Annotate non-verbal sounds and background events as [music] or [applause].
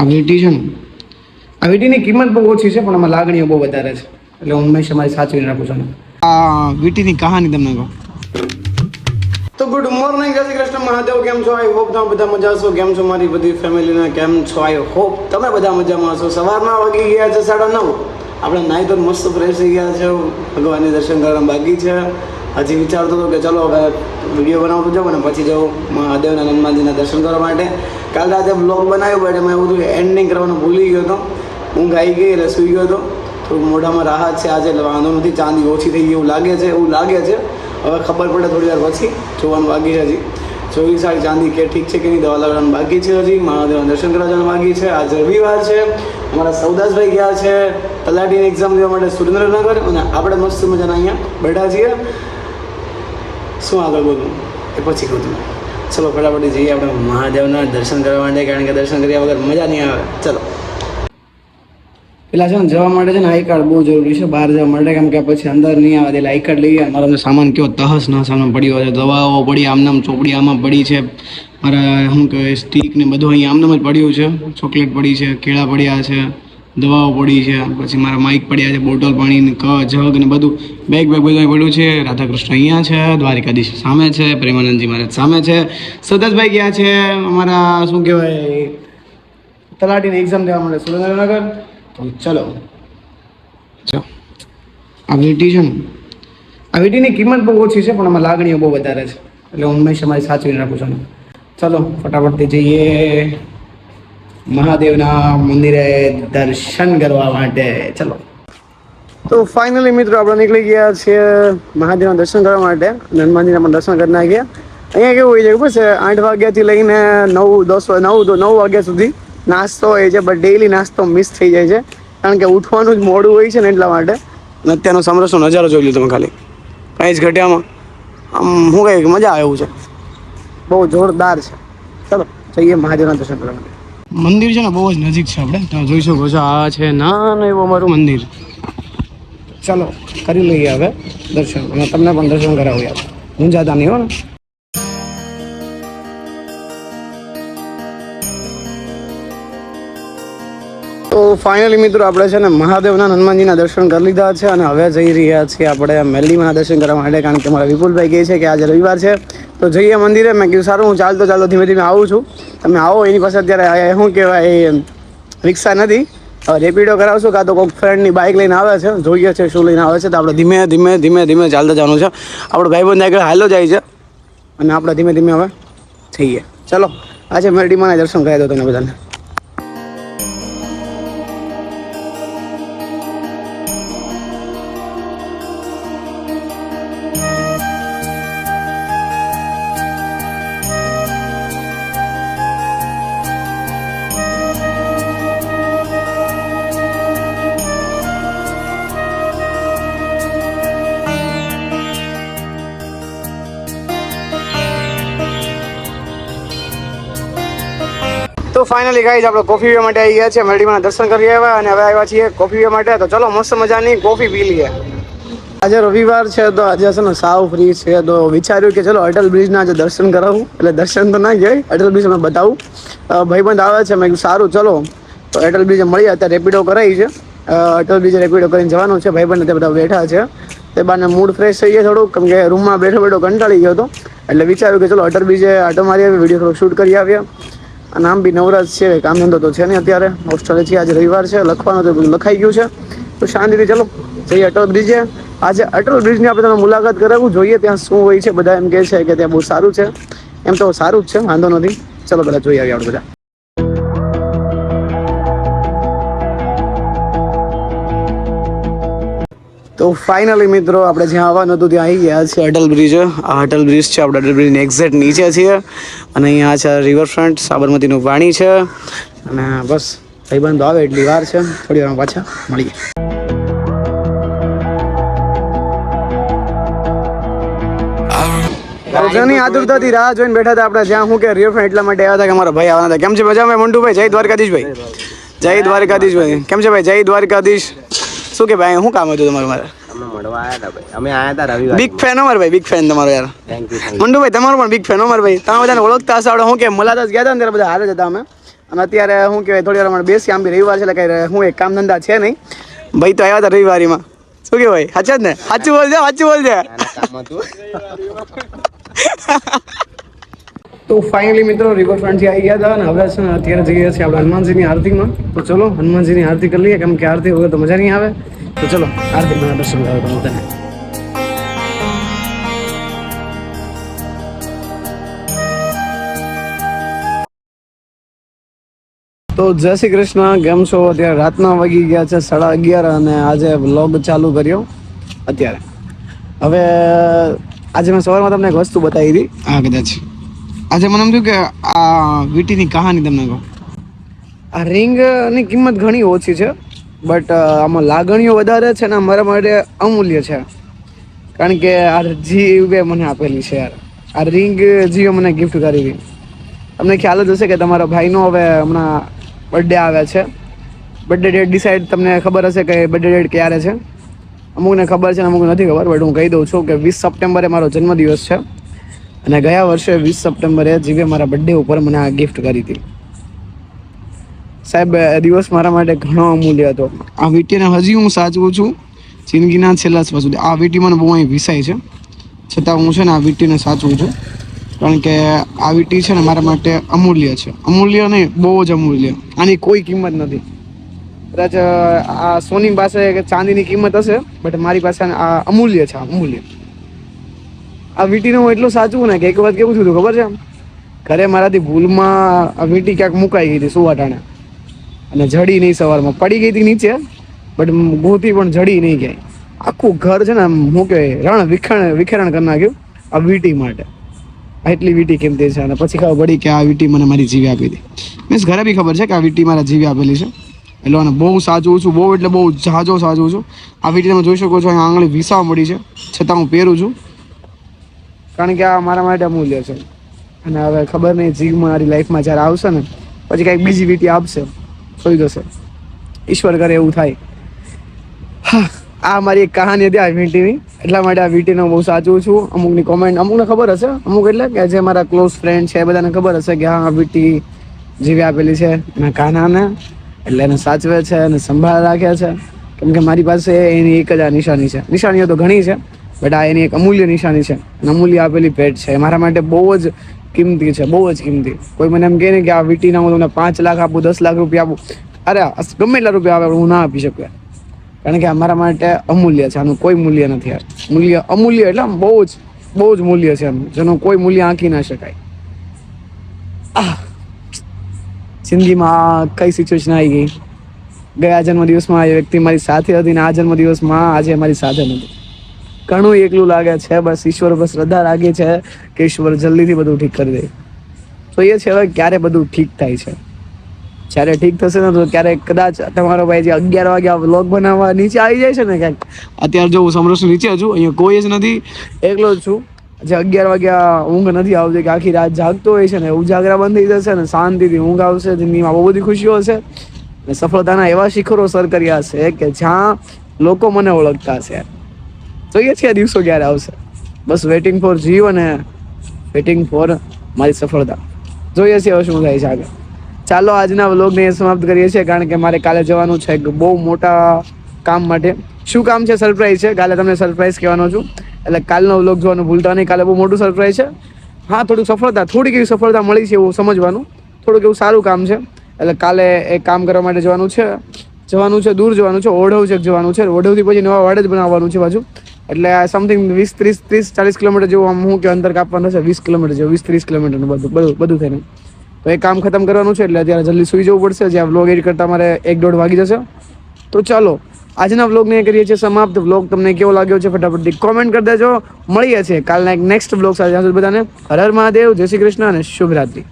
આ વીંટી છે ને આ વીંટીની કિંમત બહુ ઓછી છે પણ આમાં લાગણીઓ બહુ વધારે છે. એટલે હું હંમેશા મારી સાચવીને રાખું છું આ વીંટીની કહાની તમને કહું. તો ગુડ મોર્નિંગ જય શ્રી કૃષ્ણ મહાદેવ કેમ છો? આઈ હોપ તમે બધા મજા છો. કેમ છો મારી બધી ફેમિલીને? કેમ છો? આઈ હોપ તમે બધા મજામાં છો. સવારમાં વાગી ગયા છે સાડા નવ. આપણે નાહી તો મસ્ત ફ્રેશ થઈ ગયા છે. ભગવાનની દર્શન કરવા બાકી છે. હજી વિચારતો હતો કે ચલો હવે વીડિયો બનાવતો જાઉં અને પછી જાઉં મહાદેવના હનુમાનજીના દર્શન કરવા માટે. કાલ રાતે બ્લોગ બનાવ્યો બટ એમાં બધું એન્ડિંગ કરવાનું ભૂલી ગયો હતો. હું ગાઈ ગઈ એટલે સૂઈ ગયો હતો. થોડું મોઢામાં રાહત છે આજે વાંધો નથી, ચાંદી ઓછી થઈ ગઈ એવું લાગે છે, એવું લાગે છે. હવે ખબર પડે થોડી વાર પછી, જોવાનું બાકી છે હજી. ચોવીસ સાડી ચાંદી કે ઠીક છે કે નહીં, દવા લાવવાનું બાકી છે હજી. મહાદેવના દર્શન કરવા જવાનું બાકી છે. આજે રવિવાર છે. અમારા સૌદાસભાઈ ગયા છે. તલાટીની એક્ઝામ દેવા માટે સુરેન્દ્રનગર અને આપણે મસ્ત મજાના અહીંયા બેઠા છીએ. શું આગળ બોલું એ પછી કહું ચલો, ફટાફટ જઈએ આપણે મહાદેવના દર્શન કરવા માટે, કારણ કે દર્શન કર્યા વગર મજા નહીં આવે. ચલો. પેલા છે ને, જવા માટે છે ને આઈ કાર્ડ બહુ જરૂરી છે. બહાર જવા માટે, કેમ કે પછી અંદર નહીં આવે, એટલે આઈ કાર્ડ લઈ ગયા મારો સામાન કેવો તહસ ન સામાન પડ્યો છે દવાઓ પડી, આમનામ ચોપડી આમાં પડી છે. મારા, શું કહેવાય સ્ટીક ને બધું અહીંયા આમનામ જ પડ્યું છે. ચોકલેટ પડી છે, કેળા પડ્યા છે. દવાઓ પડી છે, પછી મારા માઇક પડ્યા છે બોટલ પાણી ક, જગ ને બધું. બેગ બેગ બધું પડ્યું છે. રાધાકૃષ્ણ અહીંયા છે, દ્વારિકાધીશ સામે છે, પ્રેમાનંદજી મહારાજ સામે છે. સદાસભાઈ ગયા છે? અમારા, શું કહેવાય, તલાટીની એક્ઝામ દેવા માટે સુરેન્દ્રનગર. તો ચલો. ચલો આ વીંટી છે ને, આ વીંટીની કિંમત બહુ ઓછી છે, પણ આમાં લાગણીઓ બહુ વધારે છે. એટલે હું હંમેશા મારી સાચવીને રાખું છું ચલો ફટાફટથી જઈએ. મહાદેવના મંદિરે દર્શન કરવા માટે. ચલો. તો ફાઇનલી મિત્રો આપણે નીકળી ગયા છીએ મહાદેવના દર્શન કરવા માટે. હનુમાનજીના પણ દર્શન કરી નાખ્યા. અહીંયા કેવું હોય છે ખબર છે? આઠ વાગ્યાથી લઈને નવ, દસ નવ નવ વાગ્યા સુધી નાસ્તો હોય છે બટ ડેઈલી નાસ્તો મિસ થઈ જાય છે. કારણ કે ઉઠવાનું જ મોડું હોય છે ને એટલા માટે. અને અત્યારનો સમરસનો નજારો જોઈ લો તમે ખાલી. જ ઘટ્યામાં. આમ હું કહે મજા આવે એવું છે. બહુ જોરદાર છે. ચલો, જઈએ મહાદેવના દર્શન કરવા માટે. મંદિર છે ને, બહુ જ નજીક છે આપણે. તમે જોઈ શકો છો, આ છે નાનું એવું અમારું મંદિર. ચાલો, કરી લઈએ હવે દર્શન. અને તમને પણ દર્શન કરાવું યાર. હું જાતા નહીં હો ને. તો ફાઇનલી મિત્રો આપણે છે ને, મહાદેવના હનુમાનજીના દર્શન કરી લીધા છે અને હવે જઈ રહ્યા છીએ આપણે મેલ્લીમાના દર્શન કરવા માટે, કારણ કે મારા વિપુલભાઈ કહે છે કે આજે રવિવાર છે. તો જઈએ મંદિરે. મેં કીધું, સારું, હું ચાલતો ચાલતો ધીમે ધીમે આવું છું. તમે આવો, એની પાસે અત્યારે શું કહેવાય રિક્ષા નથી. હવે રેપિડો કરાવશું કાં તો કોઈક ફ્રેન્ડની બાઇક લઈને આવે છે, જોઈએ છે શું લઈને આવે છે. તો આપણે ધીમે ધીમે ધીમે ધીમે ચાલતા જવાનું છે. આપણો ભાઈબંધ આગળ હાલો જાય છે. અને આપણે ધીમે ધીમે હવે જઈએ ચલો, આજે મેરડીમાં દર્શન કરાવી દો તમને બધાને. ફાઇનલી ગાઈઝ આપણે કોફી પીવા માટે આવી ગયા છે મેરડીમાં દર્શન કરી આવ્યા અને હવે આવ્યા છીએ કોફી પીવા માટે. તો ચલો, મસ્ત મજાની કોફી પી લઈએ. આજે રવિવાર છે, તો આજે છે ને સાવ ફ્રી છે. તો વિચાર્યું કે ચલો, અટલ બ્રિજના આજે દર્શન કરાવું. એટલે દર્શન તો ના જાય અટલ બ્રિજ અમે બતાવું. ભાઈબંધ આવે છે, મેં સારું, ચલો. તો અટલ બ્રિજે મળીએ અત્યારે રેપિડો કરાવી છે. અટલ બ્રિજે રેપિડો કરીને જવાનું છે. ભાઈબંધ તે બધા બેઠા છે. તે બાને મૂડ ફ્રેશ થઈ ગયા થોડુંક, કેમ કે રૂમમાં બેઠો બેઠો કંટાળી ગયો હતો. એટલે વિચાર્યું કે ચલો, અટલ બ્રિજે આટો મારી આવી વીડિયો થોડો શૂટ કરી આવ્યા અને આમ બી નવરાજ છે કામ ધંધો તો છે નહીં અત્યારે. હોસ્ટેલે છે આજે રવિવાર છે, લખવાનું તો બધું લખાઈ ગયું છે. તો શાંતિથી ચલો, જઈએ અટલ બ્રિજે આજે અટલ બ્રિજની આપણે તમે મુલાકાત કરાવવું જોઈએ ત્યાં શું હોય છે, બધા એમ કહે છે કે ત્યાં બહુ સારું છે. એમ તો સારું જ છે, વાંધો નથી. ચલો પહેલાં જોઈ આવીએ આપણે બધા. તો ફાઇનલી મિત્રો, આપણે જ્યાં આવવાનું હતું ત્યાં આવી ગયા છે અટલ બ્રિજ આ અટલ બ્રિજ છે, આપણે અટલ બ્રિજની એક્ઝેક્ટ નીચે છીએ. અને અહીંયા છે રિવરફ્રન્ટ સાબરમતીનું પાણી છે. અને બસ, ભાઈબંધો આવે એટલી વાર છે. થોડી વાર પાછા મળીએ. ઘણી આતુરતાથી રાહ જોઈને બેઠા હતા જ્યાં હું કે રિવરફ્રન્ટ એટલા માટે આવ્યા હતા કે મારા ભાઈ આવવાના હતા. કેમ છે? મજામાં? મંટુભાઈ? જય દ્વારકાધીશભાઈ. જય દ્વારકાધીશભાઈ. કેમ છે ભાઈ? જય દ્વારકાધીશ. શું કે ભાઈ શું કામ હતું તમારું મારે? અમે મળવા આવ્યા હતા ભાઈ. અમે આવ્યા હતા રવિવાર. બિગ ફેન અમાર ભાઈ બિગ ફેન તમારો યાર. થેન્ક યુ મંડુભાઈ તમારો પણ બિગ ફેન અમાર ભાઈ. તમે બધાને ઓળખતા હશો આપણે હું કે મુલાકાત ગયા હતા ને ત્યારે બધા હારે જ હતા અમે. અને અત્યારે શું કહેવાય થોડી વાર હમણાં બેસી આમ બી રવિવાર છે એટલે કઈ હું એક કામ ધંધા છે નહીં. ભાઈ તો આવ્યા હતા રવિવારીમાં. શું કહેવાય સાચા જ ને? સાચું બોલજે સાચું બોલજે. [laughs] તો ફાઇનલી મિત્રો રિવરફ્રન્ટથી આવી ગયા હતા અને હવે અત્યારે જઈ છીએ આપણે હનુમાનજીની આરતીમાં. તો ચલો, હનુમાનજીની આરતી કરી લઈએ. કેમ કે આરતી વગર તો મજા નહીં આવે. તો ચલો, આરતીમાં દર્શન કરો તમે તને. તો જય શ્રી કૃષ્ણ, કેમ છો? અત્યારે રાતના વાગી ગયા છે સાડા અગિયાર અને આજે વ્લોગ ચાલુ કર્યો અત્યારે. હવે, આજે મેં સવારમાં તમને એક વસ્તુ બતાવી હતી. હા, કદાચ. આજે મને એમ થયું કે આ વીટીની કહાની તમને કહું. આ રિંગની કિંમત ઘણી ઓછી છે, બટ આમાં લાગણીઓ વધારે છે ને મારા માટે અમૂલ્ય છે. કારણ કે આ જીવે મને આપેલી છે યાર. આ રિંગ જીવે મને ગિફ્ટ કરી. હતી તમને ખ્યાલ જ હશે કે તમારા ભાઈનો હવે હમણાં બર્થડે આવે છે. બર્થડે ડેટ ડિસાઇડ તમને ખબર હશે કે બર્થડે ડેટ ક્યારે છે. અમુકને ખબર છે અમુક નથી ખબર, બટ હું કહી દઉં છું કે વીસ સપ્ટેમ્બરે મારો જન્મદિવસ છે. અને ગયા વર્ષે વીસ સપ્ટેમ્બરે જીવે મારા બર્થડે ઉપર મને આ ગિફ્ટ કરી હતી. સાહેબ દિવસ મારા માટે ઘણો અમૂલ્ય હતો. આ વીંટીને હજી હું સાચવું છું, જિંદગીના છેલ્લા શ્વાસ સુધી. આ વીંટી મને બહુ અહીં વિસાય છે. છતાં હું છે ને આ વીંટીને સાચવું છું. કારણ કે આ વીંટી છે ને મારા માટે અમૂલ્ય છે. અમૂલ્ય નહીં, બહુ જ અમૂલ્ય. આની કોઈ કિંમત નથી. કદાચ આ સોની પાસે ચાંદીની કિંમત હશે બટ મારી પાસે આ અમૂલ્ય છે અમૂલ્ય. આ વીંટીને હું એટલું સાચવું ને કે એક વાત કેવું થયું ખબર છે ઘરે મારાથી ભૂલમાં આ વીંટી ક્યાંક મુકાઈ ગઈ હતી સુવાટાણે. અને જડી નહીં સવારમાં. પડી ગઈ હતી નીચે, બટ ગોતી પણ જડી નહીં ગઈ આખું ઘર છે ને આમ મૂકે રણ વિખરણ વિખેરણ કરી નાખ્યું આ વીંટી માટે. એટલી વીંટી કિંમતી છે? અને પછી ખબર પડી કે આ વીટી મને મારી જીવી આપી હતી. મીન્સ ઘરે બી ખબર છે કે આ વીટી મારા જીવી આપેલી છે. એટલે અને બહુ સાચું છું, બહુ એટલે બહુ જાજો સાચું છું. આ વીટી તમે જોઈ શકો છો અહીં આંગળી વિસાવા મળી છે. છતાં હું પહેરું છું. કારણ કે આ મારા માટે અમૂલ્ય છે. અને હવે ખબર નહીં, જીવ મારી લાઈફમાં જ્યારે આવશે ને, પછી કાંઈક બીજી વીંટી આપશે. જોઈ જશે. ઈશ્વર કરે એવું થાય. હા, આ મારી એક કહાની હતી આ વીંટીની. એટલા માટે આ વીંટીનો બહુ સાચું છું. અમુકની કોમેન્ટ અમુકને ખબર હશે. અમુક એટલે કે જે મારા ક્લોઝ ફ્રેન્ડ છે એ બધાને ખબર હશે કે હા વીંટી જીવી આપેલી છે. એના કાનાને, એટલે એને સાચવે છે અને સંભાળ રાખે છે. કેમ કે મારી પાસે એની એક જ આ નિશાની છે. નિશાનીઓ તો ઘણી છે. બટ આ એની એક અમૂલ્ય નિશાની છે. અમૂલ્ય આપેલી ભેટ છે. મારા માટે બહુ જ કિંમતી છે. બહુ જ કિંમતી. કોઈ મને એમ કહે ને કે આ વીટીના હું તમને પાંચ લાખ આપું, દસ લાખ રૂપિયા આપું. અરે ગમે એટલા રૂપિયા આવે હું ના આપી શકું. કારણ કે આ મારા માટે અમૂલ્ય છે. આનું કોઈ મૂલ્ય નથી યાર. મૂલ્ય અમૂલ્ય એટલે આમ બહુ જ બહુ જ મૂલ્ય છે આનું જેનું કોઈ મૂલ્ય આંકી ના શકાય. આહ. જિંદગીમાં કઈ સિચ્યુએશન આવી ગઈ? ગયા જન્મદિવસમાં એ વ્યક્તિ મારી સાથે હતી ને આ જન્મદિવસમાં આજે મારી સાથે નથી. ઘણું એકલું લાગે છે, બસ ઈશ્વર પર શ્રદ્ધા રાખી છે કે ઈશ્વર જલ્દીથી બધું ઠીક કરી દે. તો એ છે હવે ક્યારે બધું ઠીક થાય છે. જ્યારે ઠીક થશે ને તો ક્યારેક કદાચ તમારો ભાઈ જે અગિયાર વાગ્યા વ્લોગ બનાવવા નીચે આવી જાય છે ને ક્યાંક, અત્યારે જો હું સમરસ નીચે છું, અહીંયા કોઈ જ નથી, એકલો જ છું. જે અગિયાર વાગ્યા ઊંઘ નથી આવતી, કે આખી રાત જાગતો હોય છે ને, ઉજાગરા બંધ થઈ જશે ને, શાંતિથી ઊંઘ આવશે, જિંદગીમાં બહુ બધી ખુશીઓ હશે. અને સફળતાના એવા શિખરો સર કર્યા છે કે જ્યાં લોકો મને ઓળખતા યાર જોઈએ છીએ આ દિવસો ક્યારે આવશે? બસ વેટિંગ ફોર જીવ અને વેટિંગ ફોર મારી સફળતા. જોઈએ છીએ હવે શું થાય છે આગળ. ચાલો આજના વ્લોગને સમાપ્ત કરીએ છીએ, કારણ કે મારે કાલે જવાનું છે એક બહુ મોટા કામ માટે. શું કામ છે? સરપ્રાઈઝ છે. કાલે તમને સરપ્રાઈઝ કહેવાનો છું. એટલે કાલનો વ્લોગ જોવાનું ભૂલતા નહીં. કાલે બહુ મોટું સરપ્રાઈઝ છે. હા, થોડુંક સફળતા, થોડીક એવી સફળતા મળી છે એવું સમજવાનું. થોડુંક એવું સારું કામ છે. એટલે કાલે એ કામ કરવા માટે જવાનું છે. જવાનું છે, દૂર જવાનું છે. ઓઢવ છે, જવાનું છે. ઓઢવથી પછી નવા વાડે જ બનાવવાનું છે બાજુ એટલે સમથિંગ વીસ, ત્રીસ ત્રીસ, ચાલીસ કિલોમીટર જેવું આમ હું કે અંતર કાપવાનું છે વીસ કિલોમીટર જેવું, વીસ, ત્રીસ કિલોમીટરનું બધું બધું બધું થઈને. તો એ કામ ખતમ કરવાનું છે, એટલે અત્યારે જલ્દી સુઈ જવું પડશે, જ્યાં વ્લોગ એડિટ કરતા મારે એક દોઢ વાગી જશે. તો ચાલો, આજના વ્લોગને કરીએ છીએ સમાપ્ત. વ્લોગ તમને કેવો લાગ્યો છે ફટાફટથી કોમેન્ટ કરી દેજો. મળીએ છીએ કાલના એક નેક્સ્ટ વ્લોગ સાથે. બધાને હર હર મહાદેવ, જય શ્રી કૃષ્ણ અને શુભ રાત્રી